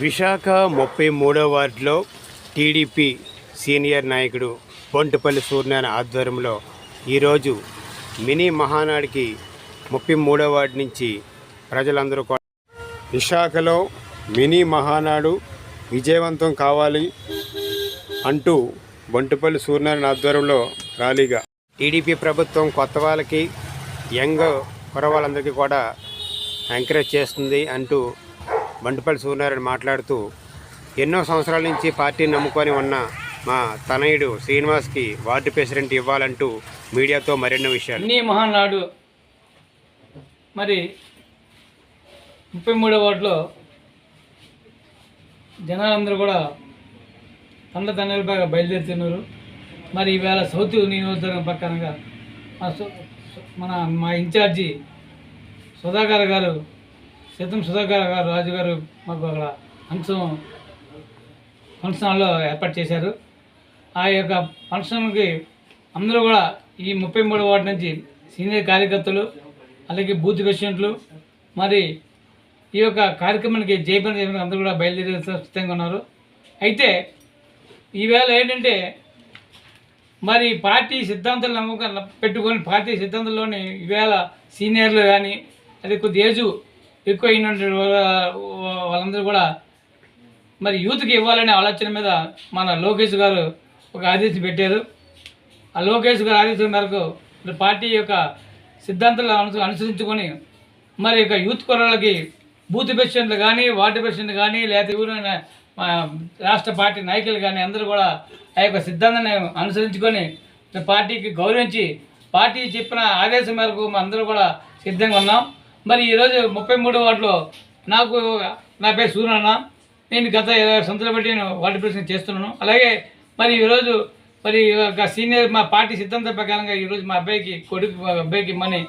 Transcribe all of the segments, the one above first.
విశాఖ ముప్పై మూడో వార్డులో టీడీపీ సీనియర్ నాయకుడు బొంటుపల్లి సూర్యనారాయణ ఆధ్వర్యంలో ఈరోజు మినీ మహానాడికి ముప్పై మూడో వార్డు నుంచి ప్రజలందరూ కూడా విశాఖలో మినీ మహానాడు విజయవంతం కావాలి అంటూ బొంటుపల్లి సూర్యనారాయణ ఆధ్వర్యంలో ర్యాలీగా టీడీపీ ప్రభుత్వం కొత్త వాళ్ళకి యంగ్ కురవాళ్ళందరికీ కూడా ఎంకరేజ్ చేస్తుంది అంటూ బంటుపల్లి సూర్యనారాయణ మాట్లాడుతూ ఎన్నో సంవత్సరాల నుంచి పార్టీని నమ్ముకొని ఉన్న మా తనయుడు శ్రీనివాస్కి వార్డు ప్రెసిడెంట్ ఇవ్వాలంటూ మీడియాతో మరెన్నో విషయాలు. నీ మహానాడు. మరి ముప్పై మూడో వార్డులో జనాలందరూ కూడా తండ్రి బాగా బయలుదేరుతున్నారు. మరి ఈవేళ సౌత్ నియోజకవర్గం పక్కనగా మా మన మా ఇన్ఛార్జి సుధాకర్ గారు సీతం సుధాకర్ గారు రాజు గారు మాకు అక్కడ ఫంక్షన్ ఫంక్షన్ హాల్లో ఏర్పాటు చేశారు. ఆ యొక్క ఫంక్షన్కి అందరూ కూడా ఈ ముప్పై మూడు వాటి నుంచి సీనియర్ కార్యకర్తలు అలాగే బూత్ ప్రెసిడెంట్లు మరి ఈ యొక్క కార్యక్రమానికి జయపని చేయడానికి అందరూ కూడా బయలుదేరి సిద్ధంగా ఉన్నారు. అయితే ఈవేళ ఏంటంటే మరి పార్టీ సిద్ధాంతాలు నమ్మకం పెట్టుకొని పార్టీ సిద్ధాంతంలోని ఈవేళ సీనియర్లు కానీ అది కొద్ది ఏజు ఎక్కువ అయినటువంటి వాళ్ళ- వాళ్ళందరూ కూడా మరి యూత్కి ఇవ్వాలనే ఆలోచన మీద మన లోకేష్ గారు ఒక ఆదేశం పెట్టారు. ఆ లోకేష్ గారు ఆదేశం మేరకు పార్టీ యొక్క సిద్ధాంతాలు అను అనుసరించుకొని మరి యొక్క యూత్ కుర్రాళ్ళకి బూత్ ప్రెసిడెంట్లు కానీ వార్డు ప్రెసిడెంట్ కానీ లేదా ఎవరైనా మా రాష్ట్ర పార్టీ నాయకులు కానీ అందరూ కూడా ఆ యొక్క సిద్ధాంతాన్ని అనుసరించుకొని పార్టీకి గౌరవించి పార్టీ చెప్పిన ఆదేశం మేరకు మా అందరూ కూడా సిద్ధంగా ఉన్నాం. మరి ఈరోజు ముప్పై మూడు వాటిలో నాకు నా పేరు సూర్యన్న నేను గత ఇరవై సంవత్సరాలు బట్టి నేను వాటి ప్రశ్న చేస్తున్నాను. అలాగే మరి ఈరోజు మరి సీనియర్ మా పార్టీ సిద్ధాంత ప్రకారంగా ఈరోజు మా అబ్బాయికి కొడుకు అబ్బాయికి మనీ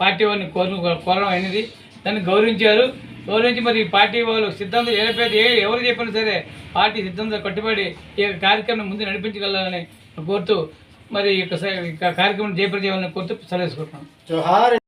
పార్టీ వారిని కోరు కోరడం అయినది. దాన్ని గౌరవించారు. గౌరవించి మరి పార్టీ వాళ్ళు సిద్ధాంతం ఏ ఏ ఎవరు చెప్పినా సరే పార్టీ సిద్ధాంతం కట్టుబడి ఈ యొక్క కార్యక్రమం ముందు నడిపించగలని కోరుతూ మరి ఈ యొక్క కార్యక్రమం జయప్రద చేయాలని కోరుతూ సెలవు